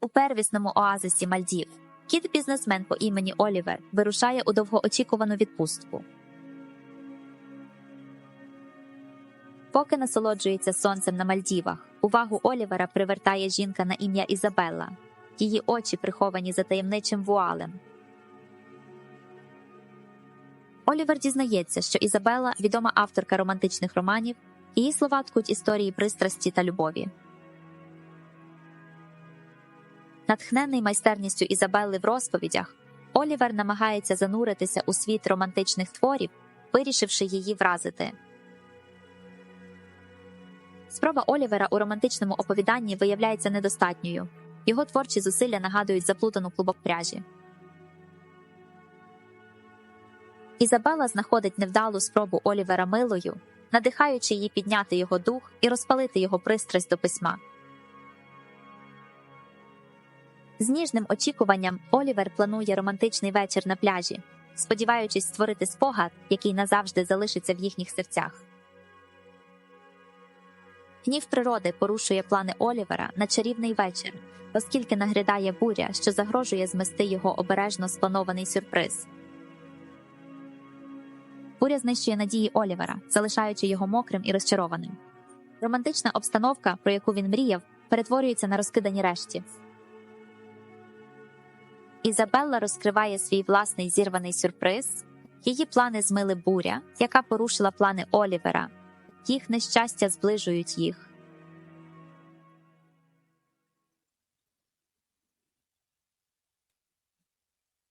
У первісному оазисі Мальдів кіт бізнесмен по імені Олівер вирушає у довгоочікувану відпустку. Поки насолоджується сонцем на Мальдівах, увагу Олівера привертає жінка на ім'я Ізабелла. Її очі приховані за таємничим вуалем. Олівер дізнається, що Ізабелла відома авторка романтичних романів, її слова ткуть історії пристрасті та любові. Натхнений майстерністю Ізабелли в розповідях, Олівер намагається зануритися у світ романтичних творів, вирішивши її вразити. Спроба Олівера у романтичному оповіданні виявляється недостатньою. Його творчі зусилля нагадують заплутану клубок пряжі. Ізабела знаходить невдалу спробу Олівера милою, надихаючи її підняти його дух і розпалити його пристрасть до письма. З ніжним очікуванням Олівер планує романтичний вечір на пляжі, сподіваючись створити спогад, який назавжди залишиться в їхніх серцях. Гнів природи порушує плани Олівера на чарівний вечір, оскільки нагрядає буря, що загрожує змести його обережно спланований сюрприз. Буря знищує надії Олівера, залишаючи його мокрим і розчарованим. Романтична обстановка, про яку він мріяв, перетворюється на розкидані решті. Ізабелла розкриває свій власний зірваний сюрприз. Її плани змили буря, яка порушила плани Олівера. Їх нещастя зближують їх.